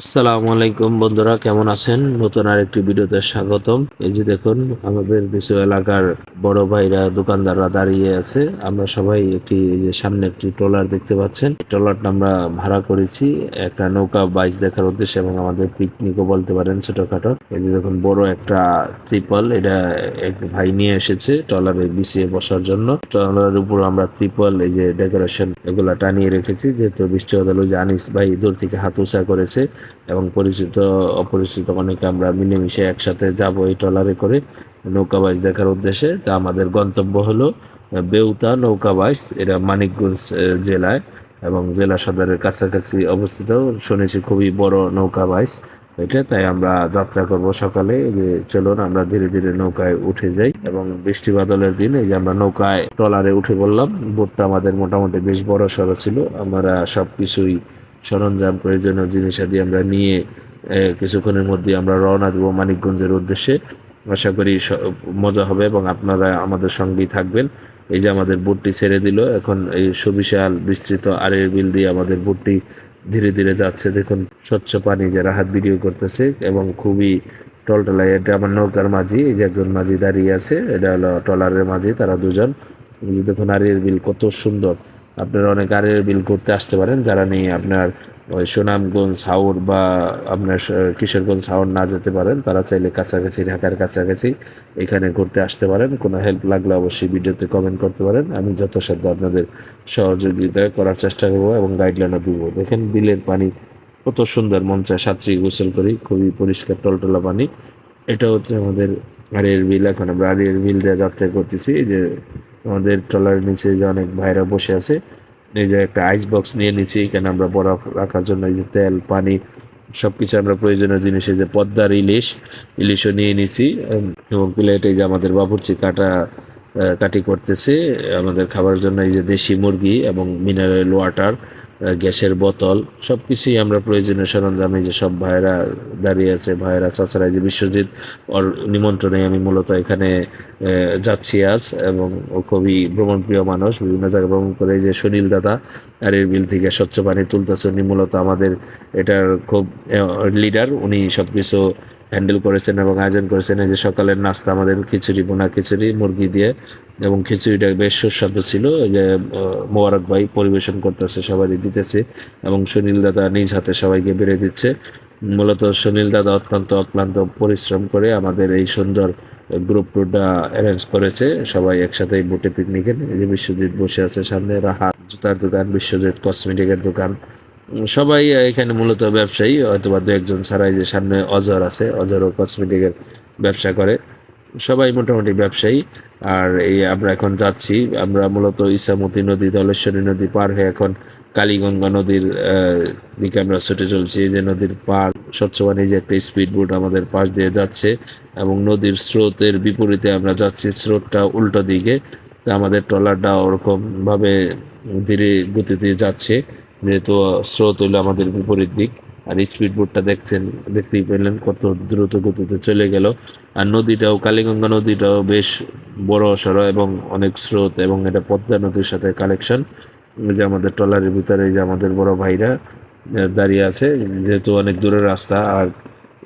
আসসালামু আলাইকুম বন্ধুরা, কেমন আছেন? নতুন আরেকটি ভিডিওতে স্বাগতম। এই যে দেখুন, আমাদের কিছু এলাকার বড় ভাইরা, দোকানদাররা দাঁড়িয়ে আছে। আমরা সবাই একটি যে সামনে একটি ট্রলার দেখতে পাচ্ছেন। ট্রলারটা আমরা ভাড়া করেছি একটা নৌকা বাইচ দেখার উদ্দেশ্যে এবং আমাদের পিকনিকও বলতে পারেন ছোটখাটো। এই যে দেখুন, বড় একটা ত্রিপল, এটা এক ভাই নিয়ে এসেছে ট্রলারে বিছিয়ে বসার জন্য। ট্রলারের উপর আমরা ত্রিপল, এই যে ডেকোরেশন এগুলা টানিয়ে রেখেছি। যেহেতু বৃষ্টি হতে যে আনিস ভাই দূর থেকে হাত উঁচা করেছে এবং পরিচিত, অপরিচিত অনেকে আমরা মিলেমিশে একসাথে যাব এই ট্রলারে করে নৌকাবাইজ দেখার উদ্দেশ্যে। তা আমাদের গন্তব্য হলো বেউতা নৌকাবাইজ এটা মানিকগঞ্জ জেলায় এবং জেলা সদরের কাছাকাছি অবস্থিত। শুনেছি খুবই বড় নৌকাবাইজ এটা, তাই আমরা যাত্রা করব সকালে। যে চলুন, আমরা ধীরে ধীরে নৌকায় উঠে যাই এবং বৃষ্টি বাদলের দিন এই যে আমরা নৌকায় ট্রলারে উঠে পড়লাম। বোটটা আমাদের মোটামুটি বেশ বড় সড়ো ছিল। আমরা সবকিছুই সরঞ্জাম, প্রয়োজনীয় জিনিসাদি আমরা নিয়ে কিছুক্ষণের মধ্যে আমরা রওনা দেবো মানিকগঞ্জের উদ্দেশ্যে। আশা করি মজা হবে এবং আপনারা আমাদের সঙ্গেই থাকবেন। এই যে আমাদের বোটটি ছেড়ে দিল, এখন এই সুবিশাল বিস্তৃত আরের বিল দিয়ে আমাদের বোটটি ধীরে ধীরে যাচ্ছে। দেখুন, স্বচ্ছ পানি যে রাহাত ভিডিও করতেছে এবং খুবই টলটলায় এটা আমার নৌকার মাঝি, এই যে একজন মাঝি দাঁড়িয়ে আছে, এটা হলো টলারের মাঝি, তারা দুজন। দেখুন আরের বিল কত সুন্দর। আপনারা অনেক আরের বিল করতে আসতে পারেন। যারা নিয়ে আপনার ওই সুনামগঞ্জ হাওর বা আপনার কিশোরগঞ্জ হাওর না যেতে পারেন, তারা চাইলে কাছাকাছি, ঢাকার কাছাকাছি এখানে ঘুরতে আসতে পারেন। কোনো হেল্প লাগলে অবশ্যই ভিডিওতে কমেন্ট করতে পারেন। আমি যথাসাধ্য আপনাদের সহযোগিতা করার চেষ্টা করব এবং গাইডলাইনও দিব। দেখেন বিলের পানি কত সুন্দর, মন চায় সাঁতরি গোসল করি, খুবই পরিষ্কার টলটলা পানি। এটা হচ্ছে আমাদের আড়িয়ার বিল। এখন আমরা আড়িয়ার বিল দিয়ে যাত্রা করতেছি। যে আমাদের ট্রলারের নিচে যে অনেক ভাইরা বসে আছে, এই যে একটা আইস বক্স নিয়ে নিচ্ছি, এখানে আমরা বরফ রাখার জন্য এই যে তেল, পানি সব কিছু আমরা প্রয়োজনীয় জিনিস, এই যে পদ্মার ইলিশ, ইলিশও নিয়ে নিছি এবং এই যে আমাদের বাবুর্চি কাটা কাটি করতেছে, আমাদের খাবার জন্য এই যে দেশি মুরগি এবং মিনারেল ওয়াটার গ্যাসের বোতল সব কিছুই আমরা প্রয়োজনীয় সরঞ্জাম যে সব ভাইরা দাঁড়িয়ে আছে, ভাইরা চাচারা যে বিশ্বজিৎ, ওর নিমন্ত্রণে আমি মূলত এখানে যাচ্ছি আজ এবং ও খুবই ভ্রমণপ্রিয় মানুষ, বিভিন্ন জায়গায় ভ্রমণ করে যে সুনীল দাদা আর এর বিল থেকে স্বচ্ছ পানি তুলতেছে, উনি মূলত আমাদের এটার খুব লিডার উনি সব কিছু হ্যান্ডেল করেছেন এবং আয়োজন করেছেন, এই যে সকালের নাস্তা, আমাদের খিচুড়ি, বোনা খিচুড়ি, মুরগি দিয়ে এবং খিচুড়িটা বেশ সুস্বাদু ছিল। যে মোবারক ভাই পরিবেশন করতেছে সবাই দিতেছে এবং সুনীল দাদা নিজ হাতে সবাইকে বেড়ে দিচ্ছে। মূলত সুনীল দাদা অত্যন্ত অক্লান্ত পরিশ্রম করে আমাদের এই সুন্দর গ্রুপ টুরটা অ্যারেঞ্জ করেছে। সবাই একসাথে বুটে পিকনিকের যে বিশ্বজিৎ বসে আছে সামনে রাহাত জুতার দোকান, বিশ্বজিৎ কসমেটিকের দোকান। সবাই এখানে মূলত ব্যবসায়ী হয়তো বা দু একজন ছাড়াই যে সামনে অজর আছে, অজরও কসমেটিকের ব্যবসা করে। সবাই মোটামুটি ব্যবসায়ী। আর এই আমরা এখন যাচ্ছি, আমরা মূলত ইসামতি নদী দলেশ্বরী নদী পার হয়ে এখন কালীগঙ্গা নদীর দিকে আমরা ছুটে চলছি। এই যে নদীর পার স্বচ্ছ পানি যে একটা স্পিড বোট আমাদের পাশ দিয়ে যাচ্ছে এবং নদীর স্রোতের বিপরীতে আমরা যাচ্ছি, স্রোতটা উল্টো দিকে। আমাদের ট্রলারটা ওরকমভাবে ধীরে গতিতে যাচ্ছে, যেহেতু স্রোত হইল আমাদের বিপরীত দিক। আর স্পিড বোটটা দেখছেন, দেখতেই পেলেন কত দ্রুত গতিতে চলে গেল। আর নদীটাও, কালীগঙ্গা নদীটাও বেশ বড় সড়ো এবং অনেক স্রোত এবং এটা পদ্মা নদীর সাথে কালেকশন যে আমাদের ট্রলারের ভিতরে যে আমাদের বড় ভাইরা দাঁড়িয়ে আছে। যেহেতু অনেক দূরের রাস্তা আর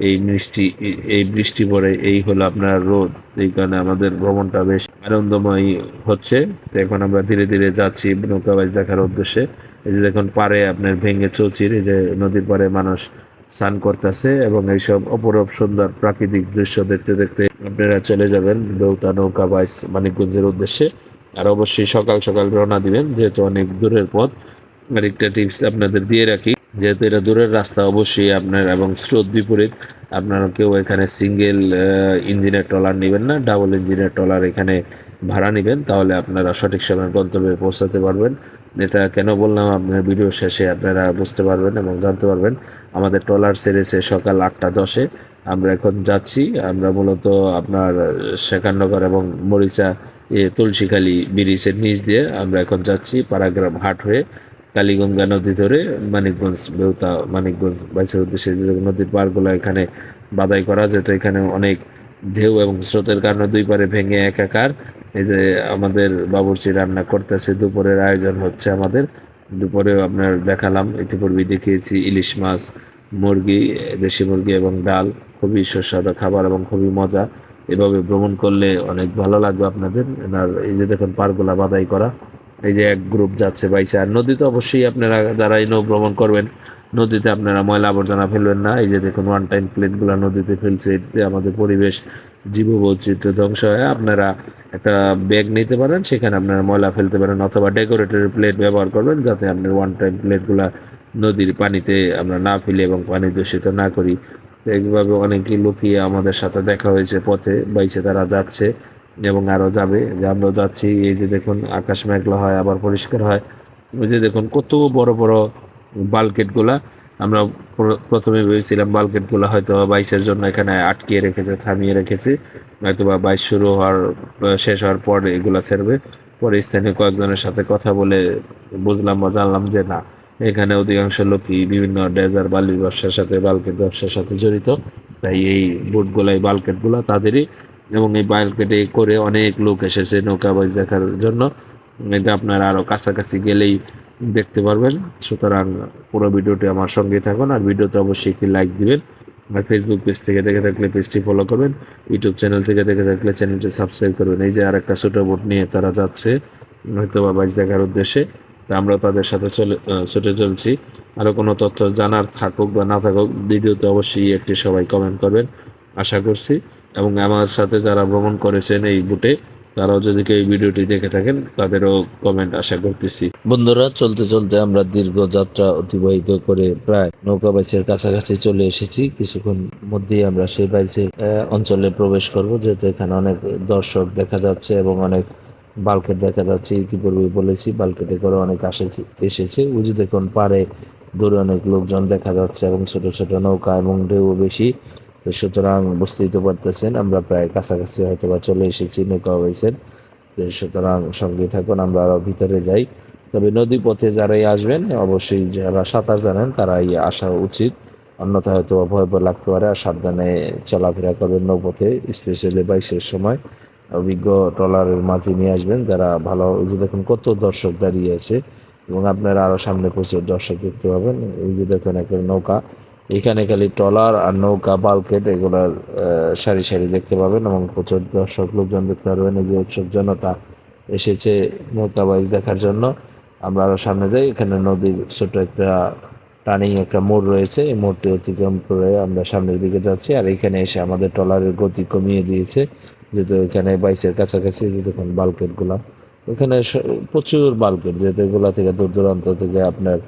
এই মিষ্টি, এই- বৃষ্টি পড়ে, এই হলো আপনার রোদ। এই কারণে আমাদের ভ্রমণটা বেশ আনন্দময় হচ্ছে। তো এখন আমরা ধীরে ধীরে যাচ্ছি নৌকাবাজ দেখার উদ্দেশ্যে। এই যে দেখুন, পারে আপনার ভেঙে চৌচির, এই যে নদীর পাড়ে মানুষ স্নান করতেছে এবং এইসব অপরূপ সুন্দর প্রাকৃতিক দৃশ্য দেখতে দেখতে আপনারা চলে যাবেন বেউতা নৌকা বাইস মানিকগঞ্জের উদ্দেশ্যে। আর অবশ্যই সকাল সকাল রওনা দিবেন, যেহেতু অনেক দূরের পথ। আরেকটা টিপস আপনাদের দিয়ে রাখি, যেহেতু এটা দূরের রাস্তা, অবশ্যই আপনার এবং স্রোত বিপরীত। আপনারা কেউ এখানে সিঙ্গেল ইঞ্জিনের ট্রলার নেবেন না ডাবল ইঞ্জিনের ট্রলার এখানে ভাড়া নেবেন, তাহলে আপনারা সঠিক সময় গন্তব্যে পৌঁছাতে পারবেন। এটা কেন বললাম? আপনার ভিডিও শেষে আপনারা বুঝতে পারবেন এবং জানতে পারবেন। আমাদের ট্রলার সেরেছে সকাল আটটা দশে আমরা এখন যাচ্ছি। আমরা মূলত আপনার, শেখাননগর এবং মরিচা, এ তুলসীখালী ব্রিজের নিচ দিয়ে আমরা এখন যাচ্ছি পাড়াগ্রাম হাট হয়ে কালীগঙ্গা নদী ধরে মানিকগঞ্জ, বেউতা মানিকগঞ্জ বাইশের উদ্দেশ্যে যে নদীর পাড়গুলো এখানে বাদাই করা যেত এখানে অনেক ঢেউ এবং স্রোতের কারণে দুই পারে ভেঙে একাকার এই যে আমাদের বাবুর্চি রান্না করতেছে, দুপুরের আয়োজন হচ্ছে আমাদের। দুপুরেও আপনার দেখালাম, ইতিপূর্বে দেখিয়েছি ইলিশ মাছ, মুরগি, দেশি মুরগি এবং ডাল। খুবই সুস্বাদু খাবার এবং খুবই মজা। এভাবে ভ্রমণ করলে অনেক ভালো লাগবে আপনাদের। আর এই যে দেখুন, পারগুলা বাদাই করা। এই যে এক গ্রুপ যাচ্ছে বাইসে আর নদীতে অবশ্যই আপনারা যারা এই ভ্রমণ করবেন, নদীতে আপনারা ময়লা আবর্জনা ফেলবেন না। এই যে দেখুন ওয়ান টাইম প্লেটগুলো নদীতে ফেলছে। এতে আমাদের পরিবেশ জীববৈচিত্র্য ধ্বংস হয় আপনারা একটা ব্যাগ নিতে পারেন, সেখানে আপনারা ময়লা ফেলতে পারেন অথবা ডেকোরেটেড প্লেট ব্যবহার করবেন যাতে আপনার ওয়ান টাইম প্লেটগুলা নদীর পানিতে আমরা না ফেলি এবং পানি দূষিত না করি। এইভাবে অনেকেই লুকিয়ে আমাদের সাথে দেখা হয়েছে পথে বাইসে তারা যাচ্ছে এবং আরও যাবে। যে আমরাও যাচ্ছি, এই যে দেখুন আকাশ মেঘলা হয়, আবার পরিষ্কার হয়। ওই যে দেখুন কত বড় বড় বালকেটগুলা আমরা প্রথমে ভেবেছিলাম বালকেটগুলো হয়তো বাইশের জন্য এখানে আটকিয়ে রেখেছে, থামিয়ে রেখেছি। হয়তো বা বাইশ শুরু হওয়ার শেষ হওয়ার পর এগুলা ছাড়বে। পরে স্থানীয় কয়েকজনের সাথে কথা বলে বুঝলাম বা জানলাম যে না, এখানে অধিকাংশ লোকই বিভিন্ন ডেজার বালির ব্যবসার সাথে, বালকেট ব্যবসার সাথে জড়িত। তাই এই বুটগুলা এই বালকেটগুলো তাদেরই। এবং এই বালকেটে করে অনেক লোক এসেছে নৌকাবাজ দেখার জন্য। এটা আপনারা আরও কাছাকাছি গেলেই দেখতে পারবেন। সুতরাং পুরো ভিডিওটি আমার সঙ্গে থাকুন আর ভিডিওতে অবশ্যই একটি লাইক দিবেন। আর ফেসবুক পেজ থেকে দেখে থাকলে পেজটি ফলো করবেন। ইউটিউব চ্যানেল থেকে দেখে থাকলে চ্যানেলটি সাবস্ক্রাইব করবেন। এই যে আর একটা ছোটো বোট নিয়ে তারা যাচ্ছে হয়তো বা বাইচ দেখার উদ্দেশ্যে। তা আমরা তাদের সাথে চলে ছুটে চলছি। আরও কোনো তথ্য জানার থাকুক বা না থাকুক, ভিডিওতে অবশ্যই একটি সবাই কমেন্ট করবেন, আশা করছি। এবং আমার সাথে যারা ভ্রমণ করেছেন এই বুটে তারাও যদি কেউ এই ভিডিওটি দেখে থাকেন, তাদেরও কমেন্ট আশা করতেছি। বন্ধুরা, চলতে চলতে আমরা দীর্ঘ যাত্রা অতিবাহিত করে প্রায় নৌকা বাইচের কাছাকাছি চলে এসেছি। কিছুক্ষণ মধ্যেই আমরা সেই বাইচে অঞ্চলে প্রবেশ করব, যেহেতু এখানে অনেক দর্শক দেখা যাচ্ছে এবং অনেক বালকেট দেখা যাচ্ছে। ইতিপূর্বে বলেছি, বালকেটে করে অনেক আসে, এসেছে। উজু দেখুন পারে দূরে অনেক লোকজন দেখা যাচ্ছে এবং ছোট ছোট নৌকা এবং ঢেউ বেশি। তো সুতরাং বুঝতেই তো পারতেছেন, আমরা প্রায় কাছাকাছি হয়তো বা চলে এসেছি, নৌকা হয়েছেন। সুতরাং সঙ্গে থাকুন, আমরা আরও ভিতরে যাই। তবে নদী পথে যারাই আসবেন, অবশ্যই যারা সাঁতার জানেন, তারাই আসা উচিত। অন্যথা হয়তো ভয় ভয় লাগতে পারে, আর সাবধানে চলাফেরা করবেন নৌপথে, স্পেশালি বাইশের সময়। অভিজ্ঞ ট্রলারের মাঝে নিয়ে আসবেন, যারা ভালো, ওই যে দেখুন কত দর্শক দাঁড়িয়ে আছে, এবং আপনারা আরও সামনে প্রচুর দর্শক দেখতে পাবেন। ওই যে দেখুন একটা নৌকা এখানে খালি ট্রলার আর নৌকা, বালকেট এগুলার সারি সারি দেখতে পাবেন এবং প্রচুর দর্শক, লোকজন দেখতে পারবেন। এই যে উৎসব জনতা এসেছে নৌকা বাইজ দেখার জন্য। আমরা আরও সামনে যাই। এখানে নদীর ছোট একটা টার্নিং একটা মোড় রয়েছে। এই মোড়টি অতিক্রম করে আমরা সামনের দিকে যাচ্ছি। আর এখানে এসে আমাদের ট্রলারের গতি কমিয়ে দিয়েছে। যেহেতু এখানে বাইসের কাছাকাছি যে দেখুন বালকেটগুলো। এখানে স- প্রচুর বালকেট, যেহেতু এগুলা থেকে দূর দূরান্ত থেকে আপনার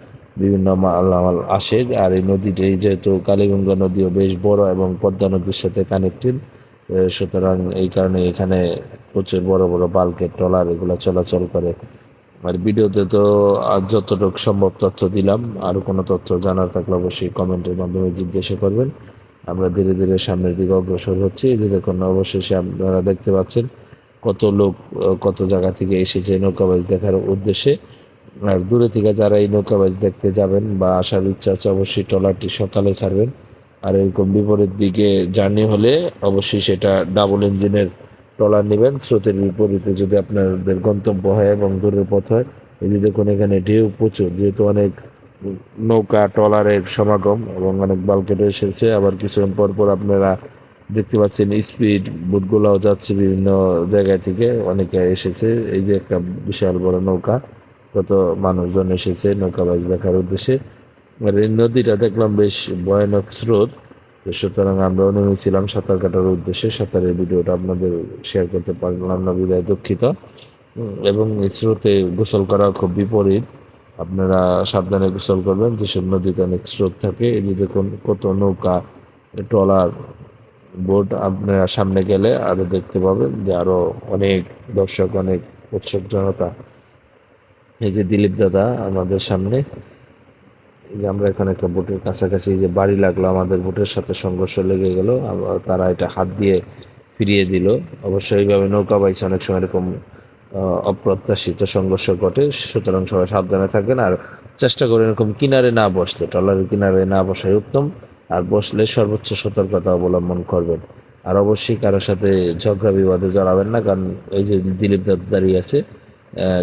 বিভিন্ন মালামাল আসে, আর এই নদীটি যেহেতু কালীগঙ্গা নদীও বেশ বড় এবং পদ্মা নদীর সাথে কানেক্টেড সুতরাং এই কারণে এখানে প্রচুর বড় বড় বালকেট ট্রলার এগুলো চলাচল করে। আর ভিডিওতে তো যতটুকু সম্ভব তথ্য দিলাম, আর কোনো তথ্য জানার থাকলে অবশ্যই কমেন্টের মাধ্যমে জিজ্ঞাসা করবেন। আমরা ধীরে ধীরে সামনের দিকে অগ্রসর হচ্ছি যে দেখুন, অবশেষে আপনারা দেখতে পাচ্ছেন কত লোক, কত জায়গা থেকে এসেছে নৌকাবাজ দেখার উদ্দেশ্যে। আর দূরে থেকে যারা এই নৌকাবাজ দেখতে যাবেন বা আসার ইচ্ছা আছে, অবশ্যই ট্রলারটি সকালে ছাড়বেন। আর এরকম বিপরীত দিকে জার্নি হলে অবশ্যই সেটা ডাবল ইঞ্জিনের ট্রলার নেবেন। স্রোতের বিপরীতে যদি আপনাদের গন্তব্য হয় এবং দূরের পথ হয়, এই যে দেখুন এখানে ঢেউ প্রচুর, যেহেতু অনেক নৌকা ট্রলারের সমাগম এবং অনেক বালকেট এসেছে, আবার কিছুক্ষণ পর পর আপনারা দেখতে পাচ্ছেন স্পিড বুটগুলোও যাচ্ছে বিভিন্ন জায়গা থেকে, অনেকে এসেছে। এই যে একটা বিশাল বড় নৌকা কত মানুষজন এসেছে নৌকাবাজ দেখার উদ্দেশ্যে। আর এই নদীটা দেখলাম বেশ ভয়ানক স্রোত। সুতরাং আমরাও নেমেছিলাম সাঁতার কাটার উদ্দেশ্যে। সাঁতারের ভিডিওটা আপনাদের শেয়ার করতে পারলাম না, বিদায় দুঃখিত। এবং এই স্রোতে গোসল করা খুব বিপরীত। আপনারা সাবধানে গোসল করবেন, যেসব নদীতে অনেক স্রোত থাকে। এই দেখুন, কত নৌকা, ট্রলার, বোট আপনারা সামনে গেলে আরও দেখতে পাবেন যে আরও অনেক দর্শক, অনেক উৎসব জনতা এই যে দিলীপ দাদা আমাদের সামনে, এই যে আমরা এখানে একটা বোটের কাছাকাছি যে বাড়ি লাগল, আমাদের বোটের সাথে সংঘর্ষ লেগে গেল তারা এটা হাত দিয়ে ফিরিয়ে দিল। অবশ্যই এইভাবে নৌকা বাইছে অনেক সময় এরকম অপ্রত্যাশিত সংঘর্ষ ঘটে, সুতরাং সবাই সাবধানে থাকবেন। আর চেষ্টা করে এরকম কিনারে না বসতে, ট্রলারের কিনারে না বসাই উত্তম, আর বসলে সর্বোচ্চ সতর্কতা অবলম্বন করবেন। আর অবশ্যই কারোর সাথে ঝগড়া বিবাদে জড়াবেন না, কারণ এই যে দিলীপ দাদা দাঁড়িয়ে আছে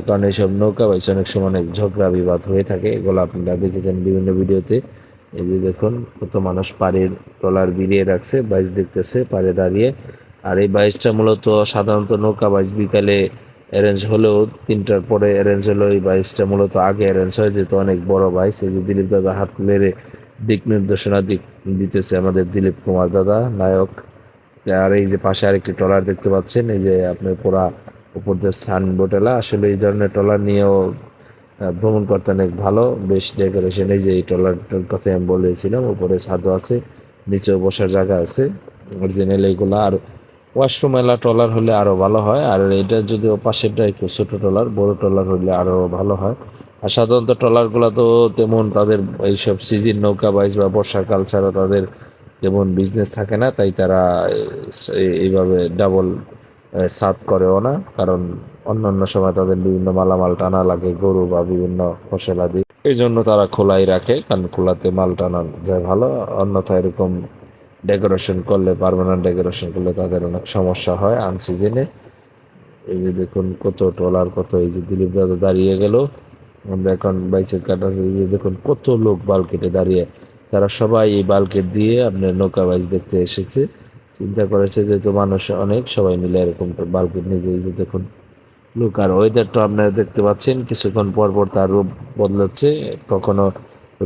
কারণ এইসব নৌকা বাইছে অনেক সময় অনেক ঝগড়া, বিবাদ হয়ে থাকে, এগুলো আপনারা দেখেছেন বিভিন্ন ভিডিওতে। এই যে দেখুন, কত মানুষ পাড়ের ট্রলার বিলিয়ে রাখছে বাইচ দেখতেছে, পাড়ে দাঁড়িয়ে। আর এই বাইচটা মূলত সাধারণত নৌকা বাইচ বিকালে অ্যারেঞ্জ হলেও তিনটার পরে অ্যারেঞ্জ হলেও এই বাইচটা মূলত আগে অ্যারেঞ্জ হয়, যেহেতু অনেক বড় বাইচ এই যে দিলীপ দাদা হাত মেরে দিক নির্দেশনা দিক দিতেছে আমাদের দিলীপ কুমার দাদা, নায়ক। আর এই যে পাশে আরেকটি ট্রলার দেখতে পাচ্ছেন, এই যে আপনার পুরা উপর দিয়ে সান বোটেলা আসলে এই ধরনের ট্রলার নিয়েও ভ্রমণ করতে অনেক ভালো, বেশ ডেকোরেশন, এই যে এই ট্রলারটার কথা আমি বলেছিলাম, উপরে ছাদও আছে, নিচেও বসার জায়গা আছে অরিজিনাল এইগুলা আর ওয়াশরুম এলা ট্রলার হলে আরও ভালো হয়, আর এটা যদি পাশেরটা একটু ছোট ট্রলার, বড় ট্রলার হলে আরও ভালো হয়। আর সাধারণত ট্রলারগুলো তো তেমন তাদের এইসব সিজন, নৌকা বাইজ বা বর্ষাকাল ছাড়া তাদের তেমন বিজনেস থাকে না, তাই তারা এই- এইভাবে ডাবল সাত করেও না, কারণ অন্যান্য সময় তাদের বিভিন্ন মালামাল টানা লাগে, গরু বা বিভিন্ন ফসল আদি এই জন্য তারা খোলাই রাখে, কারণ খোলাতে মাল টানা যায় ভালো। অন্যথা এরকম ডেকোরেশন করলে, পারমানেন্ট ডেকোরেশন করলে তাদের অনেক সমস্যা হয় আনসিজনে। এই যে দেখুন কত ট্রলার, কত এই যে দিলীপ দাদা দাঁড়িয়ে গেল। আমরা এখন বাইসের কাটা এই যে দেখুন কত লোক বালকেটে দাঁড়িয়ে। তারা সবাই এই বালকেট দিয়ে আপনার নৌকা বাইচ দেখতে এসেছে। চিন্তা করেছে যেহেতু মানুষ অনেক সবাই মিলে এরকম নিয়ে এই যে দেখুন লোক আর ওয়েদারটা আপনারা দেখতে পাচ্ছেন, কিছুক্ষণ পর পর তার রূপ বদলাচ্ছে, কখনো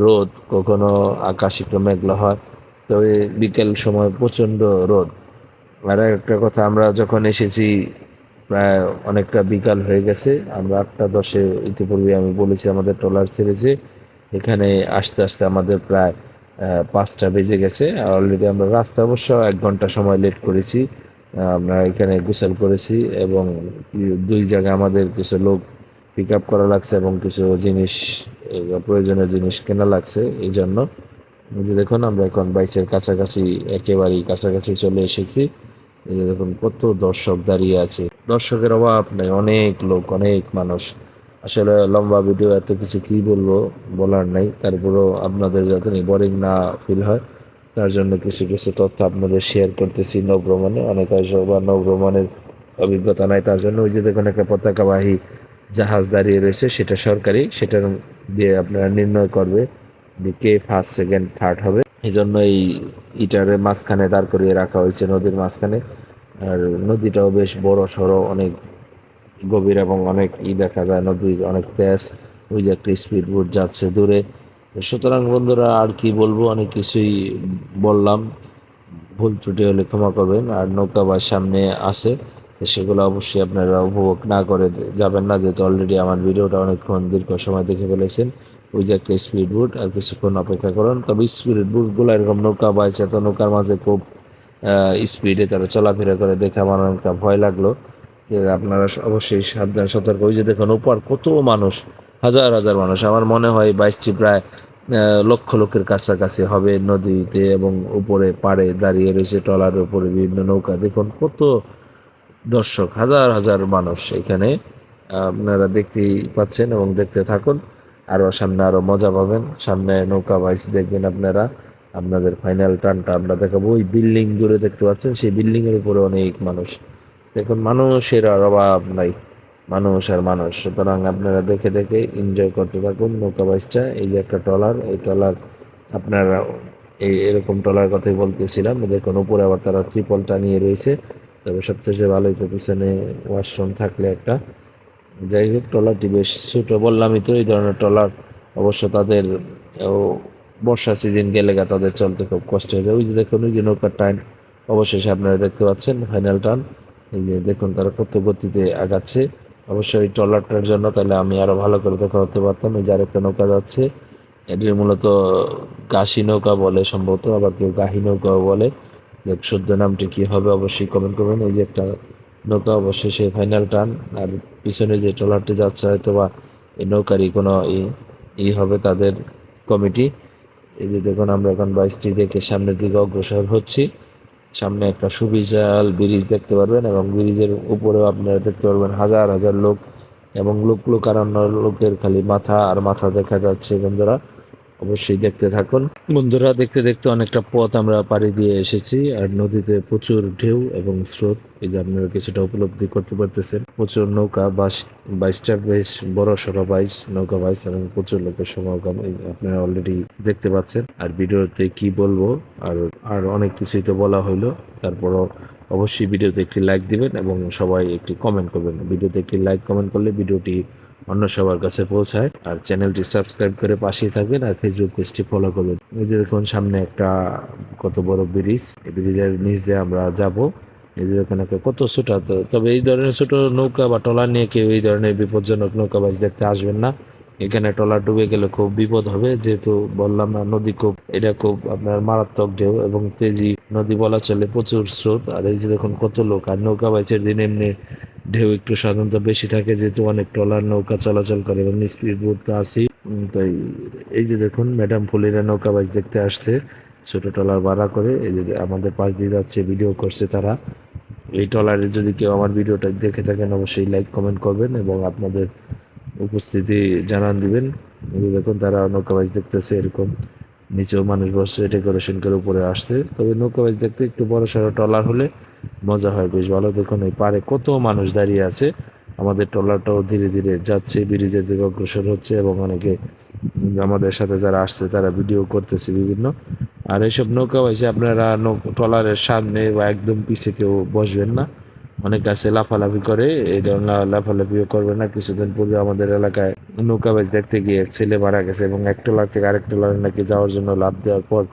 রোদ, কখনো আকাশ একটু মেঘলা হয়, তবে বিকেল সময় প্রচণ্ড রোদ। আর একটা কথা, আমরা যখন এসেছি, প্রায় অনেকটা বিকাল হয়ে গেছে, আমরা আটটা দশে ইতিপূর্বে আমি বলেছি আমাদের ট্রলার ছেড়েছে, এখানে আসতে আসতে আমাদের প্রায় পাঁচটা বেজে গেছে। অলরেডি আমরা রাস্তা অবশ্য এক ঘণ্টা সময় লেট করেছি। আমরা এখানে গোসল করেছি এবং দুই জায়গায় আমাদের কিছু লোক পিক আপ করা লাগছে এবং কিছু জিনিস প্রয়োজনীয় জিনিস কেনা লাগছে এই জন্য যে দেখুন, আমরা এখন বাইসের কাছাকাছি, একেবারেই কাছাকাছি চলে এসেছি। এই দেখুন, কত দর্শক দাঁড়িয়ে আছে। দর্শকের অভাব নেই, অনেক লোক, অনেক মানুষ। আসলে লম্বা ভিডিও এত কিছু কি বলব বলার নাই, তারপরেও আপনাদের যাতে বোরিং না ফিল হয়, তার জন্য কিছু কিছু তথ্য আপনাদের শেয়ার করতেছি নৌভ্রমণে অনেক হয়তো বা নৌভ্রমণের অভিজ্ঞতা নাই, তার জন্য ওই যে দেখুন একটা পতাকাবাহী জাহাজ দাঁড়িয়ে রয়েছে, সেটা সরকারি, সেটার দিয়ে আপনারা নির্ণয় করবে যে কে ফার্স্ট সেকেন্ড থার্ড হবে। এই জন্য এই ইটারে মাঝখানে দাঁড় করিয়ে রাখা হয়েছে, নদীর মাঝখানে। আর নদীটাও বেশ বড় সড়ো, অনেক গভীর এবং অনেক ই দেখা যায়, নদীর অনেক তেজ, ওই যে একটা স্পিড বোট যাচ্ছে দূরে। সুতরাং বন্ধুরা, আর কি বলব, অনেক কিছুই বললাম। ভুল ত্রুটি হলে ক্ষমা করবেন, আর নৌকা বা সামনে আসে সেগুলো অবশ্যই আপনারা উপভোগ না করে যাবেন না, যেহেতু অলরেডি আমার ভিডিওটা অনেকক্ষণ দীর্ঘ সময় দেখে ফেলেছেন। ওই যে একটা স্পিড বোট আর কিছুক্ষণ অপেক্ষা করুন। তবে স্পিড বোটগুলো এরকম নৌকা বাইছে তো নৌকার মাঝে খুব স্পিডে তারা চলাফেরা করে, দেখে আমার অনেকটা ভয় লাগল। আপনারা অবশ্যই সাবধান, সতর্ক। ওই যে দেখুন, উপর কত মানুষ, হাজার হাজার মানুষ। আমার মনে হয় বাইশটি প্রায় লক্ষ লোকের কাছাকাছি হবে নদীতে এবং উপরে পাড়ে দাঁড়িয়ে রয়েছে ট্রলার উপরে বিভিন্ন নৌকা। দেখুন, কত দর্শক, হাজার হাজার মানুষ এখানে, আপনারা দেখতেই পাচ্ছেন এবং দেখতে থাকুন। আরও সামনে আরও মজা পাবেন। সামনে নৌকা বাইস দেখবেন আপনারা। আপনাদের ফাইনাল টানটা আমরা দেখাবো। ওই বিল্ডিং দূরে দেখতে পাচ্ছেন, সেই বিল্ডিংয়ের উপরে অনেক মানুষ দেখুন, মানুষের আর অভাব নাই। মানুষ আর মানুষ। সুতরাং আপনারা দেখে দেখে এনজয় করতে থাকুন। নৌকা বাইসটা এই যে একটা ট্রলার, এই ট্রলার আপনারা এই এরকম ট্রলার কথাই বলতেছিলাম। দেখুন, উপরে আবার তারা ট্রিপলটা নিয়ে রয়েছে। তবে সবচেয়ে ভালো তো পিছনে ওয়াশরুম থাকলে একটা। যাই হোক, ট্রলারটি বেশ ছোট বললামই তো এই ধরনের ট্রলার অবশ্য তাদের বর্ষা সিজন গেলে গা তাদের চলতে খুব কষ্ট হয়ে যায়। ওই যে দেখুন, ওই যে নৌকার টাইম অবশেষে আপনারা দেখতে পাচ্ছেন ফাইনাল টান এই যে দেখুন তারা কত গতিতে আগাচ্ছে। অবশ্যই ট্রলারটার জন্য তাহলে আমি আরও ভালো করে দেখা করতে পারতাম। এই যে আরেকটা নৌকা যাচ্ছে, এটির মূলত গাসি নৌকা বলে সম্ভবত, আবার কেউ গাহি নৌকাও বলে। শুদ্ধ নামটি কী হবে অবশ্যই কমেন্ট করবেন। এই যে একটা নৌকা, অবশ্যই সে ফাইনাল টান আর পিছনে যে ট্রলারটি যাচ্ছে হয়তো বা এই নৌকারই কোনো ই হবে তাদের কমিটি এই যে দেখুন, আমরা এখন বাইশটি দেখে সামনের দিকে অগ্রসর হচ্ছি। সামনে একটা সুবিশাল ব্রিজ দেখতে পারবেন এবং ব্রিজের উপরেও আপনারা দেখতে পারবেন হাজার হাজার লোক এবং লোক লোকারণ্য লোকের খালি মাথা আর মাথা দেখা যাচ্ছে বন্ধুরা। অবশ্যই দেখতে থাকুন। বন্ধুরা, দেখতে দেখতে অনেকটা পথ আমরা পাড়ি দিয়ে এসেছি আর নদীতে প্রচুর ঢেউ এবং স্রোত। এই যে আপনারা কিছুটা উপলব্ধি করতে পারতেছেন, প্রচুর নৌকা বাস বাইশটা বেশ বড় সড়ো বাইশ, নৌকা বাইশ এবং প্রচুর লোকের সমাগম আপনারা অলরেডি দেখতে পাচ্ছেন। আর ভিডিওতে কি বলব, আর আর অনেক কিছুই তো বলা হইল। তারপরও অবশ্যই ভিডিওতে একটি লাইক দিবেন এবং সবাই একটি কমেন্ট করবেন। ভিডিওতে একটি লাইক কমেন্ট করলে ভিডিওটি অন্য সবার কাছে পৌঁছায়। আর চ্যানেলটি সাবস্ক্রাইব করে পাশেই থাকবেন আর ফেসবুক পেজটি ফলো করবেন। এই যে দেখুন, সামনে একটা কত বড় ব্রিজ। এই ব্রিজের নিচ দিয়ে আমরা যাব। এই দেখুন, একটা কত ছোট। তবে এই ধরনের ছোট নৌকা বা ট্রলার নিয়ে কেউ এই ধরনের বিপজ্জনক নৌকাবাজ দেখতে আসবেন না। এখানে ট্রলার ডুবে গেলে খুব বিপদ হবে। যেহেতু বললাম না, নদী খুব, এটা খুব আপনার মারাত্মক ঢেউ এবং তেজি। নদী বলা চলে প্রচুর স্রোত। আর এই যে দেখুন, কত লোক। আর নৌকা বাইচের দিন এমনি ঢেউ একটু সাধারণত বেশি থাকে, যেহেতু অনেক ট্রলার নৌকা চলাচল করে এবং স্পিড বোট তো আছেই। তাই এই যে দেখুন, ম্যাডাম ফুলিরা নৌকা বাইচ দেখতে আসছে, ছোট ট্রলার ভাড়া করে। এই যে আমাদের পাশ দিয়ে যাচ্ছে, ভিডিও করছে তারা। এই ট্রলারে যদি কেউ আমার ভিডিওটা দেখে থাকেন, অবশ্যই লাইক, কমেন্ট করবেন এবং আপনাদের উপস্থিতি জানান দিবেন। যে দেখুন, তারা নৌকাবাজ দেখতেছে এরকম। নিচেও মানুষ বসে ডেকোরেশন করে উপরে আসছে। তবে নৌকাবাজ দেখতে একটু বড় সড়ো ট্রলার হলে মজা হয়, বেশ ভালো দেখুন এই পারে কত মানুষ দাঁড়িয়ে আছে। আমাদের ট্রলারটাও ধীরে ধীরে যাচ্ছে ব্রিজের দিকে অগ্রসর হচ্ছে এবং অনেকে আমাদের সাথে যারা আসছে তারা ভিডিও করতেছে বিভিন্ন। আর এইসব নৌকা হয়েছে, আপনারা ট্রলারের সামনে বা একদম পিছে কেউ বসবেন না। অনেক আছে লাফালাফি করে, এই ধরনের লাফালাফিও করবে না। কিছুদিন পূর্বে আমাদের এলাকায় নৌকাবাজ দেখতে গিয়ে এক ছেলে মারা গেছে এবং এক ট্রলার থেকে আরেক ট্রলারে নাকি যাওয়ার জন্য লাফ দেওয়ার পর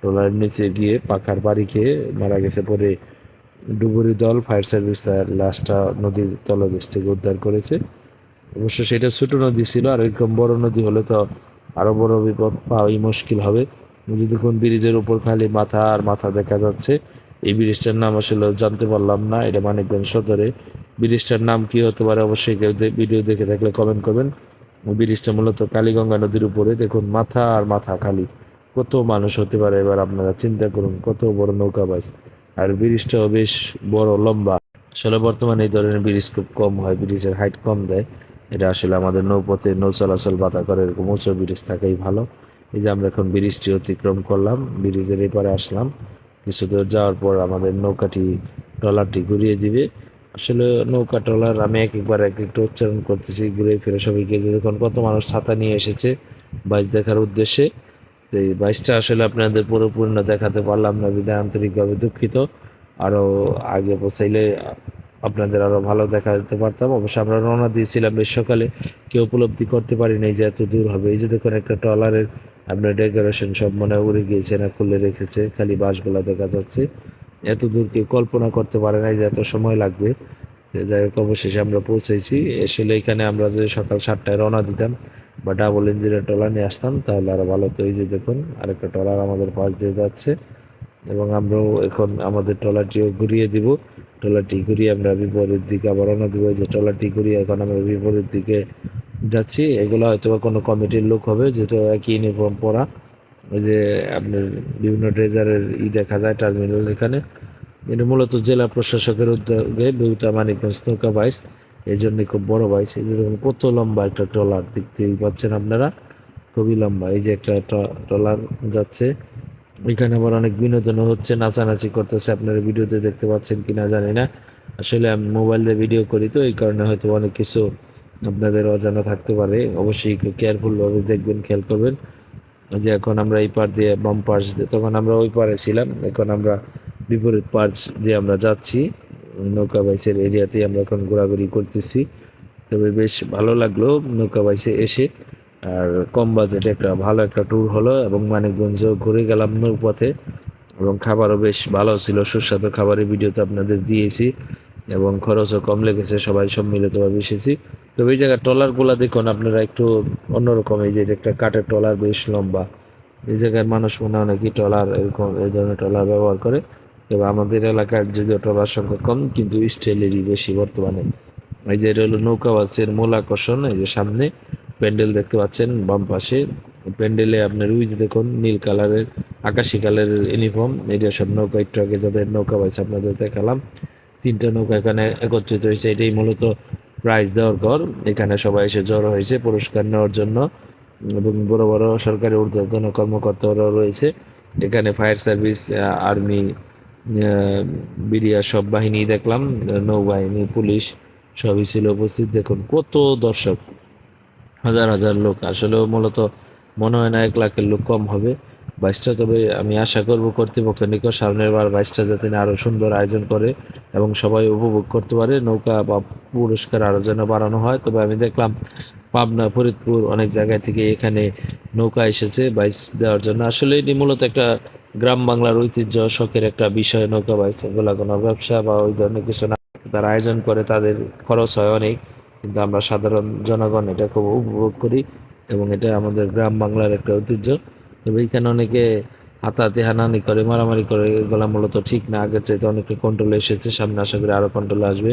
ট্রলারের নিচে গিয়ে পাখার বাড়ি খেয়ে মারা গেছে পরে ডুবুরি দল, ফায়ার সার্ভিস তার লাশটা নদীর তলদেশ থেকে উদ্ধার করেছে। অবশ্য সেটা ছোটো নদী ছিল, আর এরকম বড় নদী হলে তো আরও বড় বিপদ পাওয়াই মুশকিল হবে। দেখুন ব্রিজের উপর খালি মাথা আর মাথা দেখা যাচ্ছে। এই ব্রিজটার নাম আসলে জানতে পারলাম না, এটা মানিকগঞ্জ সদরে। ব্রিজটার নাম কি হতে পারে অবশ্যই কেউ ভিডিও দেখে থাকলে কমেন্ট করবেন। ব্রিজটা মূলত কালীগঙ্গা নদীর উপরে, দেখুন মাথা আর মাথা খালি। কত মানুষ হতে পারে এবার আপনারা চিন্তা করুন, কত বড় নৌকা বাস। আর ব্রিজটাও বেশ বড়, লম্বা। আসলে বর্তমানে এই ধরনের ব্রিজ খুব কম হয়, ব্রিজের হাইট কম দেয়। এটা আসলে আমাদের নৌপথে নৌ চলাচল বাতা করে, এরকম উঁচু ব্রিজ থাকাই ভালো। এই যে আমরা এখন ব্রিজটি অতিক্রম করলাম, ব্রিজের এপারে আসলাম। কিছু দূর যাওয়ার পর আমাদের নৌকাটি, ট্রলারটি ঘুরিয়ে দিবে। আসলে নৌকা, ট্রলার আমি এক একবার এক একটু উচ্চারণ করতেছি, ঘুরে ফিরে সবাইকে যে দেখুন কত মানুষ ছাতা নিয়ে এসেছে বাইচ দেখার উদ্দেশ্যে। এই বাইশটা আসলে আপনাদের পুরোপুরি না দেখাতে পারলাম না বিদায় আন্তরিকভাবে দুঃখিত। আরও আগে পৌঁছাইলে আপনাদের আরও ভালো দেখা দিতে পারতাম। অবশ্য আমরা রওনা দিয়েছিলাম বেশ সকালে, কেউ উপলব্ধি করতে পারি নাই যে এত দূর হবে। এই যে দেখুন, একটা ট্রলারের আপনার ডেকোরেশন সব মনে উড়ে গিয়েছে, না খুলে রেখেছে, খালি বাঁশগুলা দেখা যাচ্ছে। এত দূর কেউ কল্পনা করতে পারে নাই যে এত সময় লাগবে। যাই হোক, অবশেষে আমরা পৌঁছেছি। আসলে এখানে আমরা যদি সকাল সাতটায় রওনা দিতাম বা ডাবল ইঞ্জিনের ট্রলার নিয়ে আসতাম, তাহলে আরও ভালো তো এই যে দেখুন, আরেকটা ট্রলার আমাদের পাশ দিয়ে যাচ্ছে এবং আমরাও এখন আমাদের ট্রলারটিও ঘুরিয়ে দিব। ট্রলারটি ঘুরিয়ে আমরা বিপরীত দিকে আবার রওনা দিব। যে ট্রলারটি ঘুরিয়ে এখন আমরা বিপরীত দিকে যাচ্ছি। এগুলো হয়তো কোনো কমিটির লোক হবে যেটা একই ইউনিফর্ম পরা। ওই যে আপনার বিভিন্ন ড্রেজারের ই দেখা যায় টার্মিনাল এখানে। এটা মূলত জেলা প্রশাসকের উদ্যোগে বেউতা মানিকগঞ্জ নৌকা বাইস এই জন্য খুব বড় বাইস এই যে দেখুন, কত লম্বা একটা ট্রলার, দেখতেই পাচ্ছেন আপনারা? খুবই লম্বা। এই যে একটা ট্র- ট্রলার যাচ্ছে। এখানে আবার অনেক বিনোদনও হচ্ছে, নাচানাচি করতেছে। আপনারা ভিডিওতে দেখতে পাচ্ছেন কি না জানি না। আসলে আমি মোবাইল দিয়ে ভিডিও করি তো, এই কারণে হয়তো অনেক কিছু আপনাদের অজানা থাকতে পারে। অবশ্যই একটু কেয়ারফুলভাবে দেখবেন, খেয়াল করবেন। যে এখন আমরা এই পার দিয়ে বাম পাশ দিয়ে, তখন আমরা ওই পারে ছিলাম। এখন আমরা বিপরীত পাশ দিয়ে আমরা যাচ্ছি। নৌকা বাইসের এরিয়াতে আমরা এখন ঘোরাঘুরি করতেছি। তবে বেশ ভালো লাগল নৌকা বাইসে এসে। আর কম বাজেটে একটা ভালো একটা ট্যুর হলো এবং মানিকগঞ্জ ঘুরে গেলাম নৌপথে এবং খাবারও বেশ ভালো ছিল, সুস্বাদু খাবারের ভিডিও তো আপনাদের দিয়েছি এবং খরচও কম লেগেছে, সবাই সম্মিলিতভাবে এসেছি। তবে এই জায়গার ট্রলারগুলো দেখুন, আপনারা একটু অন্যরকম এই যে একটা কাঠের ট্রলার বেশ লম্বা। এই জায়গার মানুষ মনে হয় নাকি ট্রলার এরকম, এই ধরনের ট্রলার ব্যবহার করে। তবে আমাদের এলাকার যদিও ট্রলার সংখ্যা কম, কিন্তু স্টাইলেরই বেশি বর্তমানে। এই যে এটা হলো নৌকা বাসের মূল আকর্ষণ, এই যে সামনে প্যান্ডেল দেখতে পাচ্ছেন, বাম পাশে। প্যান্ডেলে আপনার যে দেখুন, নীল কালারের, আকাশি কালারের ইউনিফর্ম এটা সব নৌকা, একটু আগে যাদের নৌকা বাইছে আপনাদের দেখালাম। তিনটা নৌকা এখানে একত্রিত হয়েছে, এটাই মূলত প্রাইজ দেওয়ার ঘর। এখানে সবাই এসে জড়ো হয়েছে পুরস্কার নেওয়ার জন্য। এবং বড় বড় সরকারি ঊর্ধ্বতন কর্মকর্তারাও রয়েছে। এখানে ফায়ার সার্ভিস আর্মি বিডিয়া সব বাহিনী দেখলাম, নৌবাহিনী, পুলিশ সবই ছিল উপস্থিত। দেখুন, কত দর্শক, হাজার হাজার লোক। আসলেও মূলত মনে হয় না এক লাখের লোক কম হবে। বাইশটা, তবে আমি আশা করব কর্তৃপক্ষের নিকট সামনের বার বাইশটা যাতে আরও সুন্দর আয়োজন করে এবং সবাই উপভোগ করতে পারে। নৌকা বা পুরস্কার আরও যেন বাড়ানো হয়। তবে আমি দেখলাম পাবনা, ফরিদপুর অনেক জায়গা থেকে এখানে নৌকা এসেছে বাইশ দেওয়ার জন্য। আসলে এটি মূলত একটা গ্রাম বাংলার ঐতিহ্য শখের একটা বিষয়, নৌকা বাইশ এগুলা কোনো ব্যবসা বা ওই ধরনের কিছু না। তারা আয়োজন করে তাদের খরচ হয় অনেক, কিন্তু আমরা সাধারণ জনগণ এটা খুব উপভোগ করি এবং এটা আমাদের গ্রাম বাংলার একটা ঐতিহ্য। তবে এখানে অনেকে হাতাহাতি, হানাহানি করে, মারামারি করে, এগুলো মূলত ঠিক না। আগের চাইতে অনেকে কন্ট্রোলে এসেছে, সামনে আশা করি আরও কন্ট্রোলে আসবে।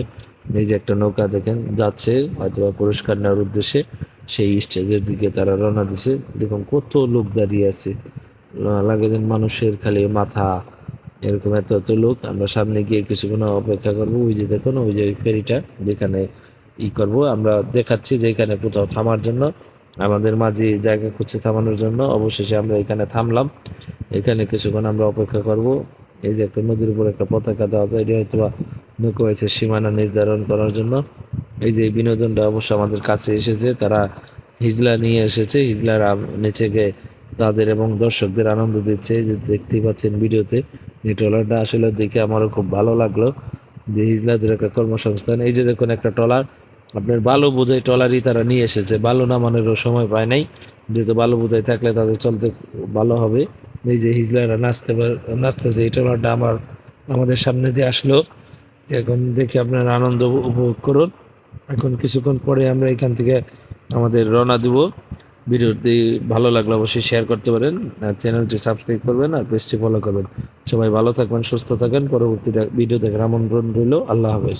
যে একটা নৌকা দেখেন, যাচ্ছে হয়তো পুরস্কার নেওয়ার উদ্দেশ্যে সেই স্টেজের দিকে তারা রওনা দিছে। দেখুন কত লোক দাঁড়িয়ে আছে। লাগে যেন মানুষের খালি মাথা এরকম এত এত লোক। আমরা সামনে গিয়ে কিছুক্ষণ অপেক্ষা করব। ওই যে দেখুন, ওই যে ফেরিটা যেখানে ই করব। আমরা দেখাচ্ছি যে এখানে কোথাও থামার জন্য, আমাদের মাঝে জায়গা খুঁজছে থামানোর জন্য। অবশেষে আমরা এখানে থামলাম। এখানে কিছুক্ষণ আমরা অপেক্ষা করব। এই যে একটা নদীর উপর একটা পতাকা দেওয়া যায়, এটা হয়তো নৌকা হয়েছে সীমানা নির্ধারণ করার জন্য। এই যে বিনোদনটা অবশ্য আমাদের কাছে এসেছে। তারা হিজলা নিয়ে এসেছে। হিজলার নিচে গিয়ে তাদের এবং দর্শকদের আনন্দ দিচ্ছে। যে দেখতেই পাচ্ছেন ভিডিওতে এই ট্রলারটা আসলে দেখে আমারও খুব ভালো লাগল। যে হিজলাদের একটা কর্মসংস্থান, এই যে দেখুন একটা ট্রলার, আপনার বালু বোঝাই ট্রলারই তারা নিয়ে এসেছে। বালু নামানোরও সময় পায় নাই, যেহেতু বালু বোঝাই থাকলে তাদের চলতে ভালো হবে। এই যে হিজলারা নাচতে নাচতেছে, এই ট্রলারটা আমার, আমাদের সামনে দিয়ে আসলো। এখন দেখে আপনার আনন্দ উপভোগ করুন। এখন কিছুক্ষণ পরে আমরা এখান থেকে আমাদের রওনা দিব। ভিডিওটি ভালো লাগলে অবশ্যই শেয়ার করতে পারেন, আর চ্যানেলটি সাবস্ক্রাইব করবেন, আর পেজটি ফলো করবেন। সবাই ভালো থাকবেন, সুস্থ থাকেন পরবর্তী ভিডিও দেখার আমন্ত্রণ রইল। আল্লাহ হাফেজ।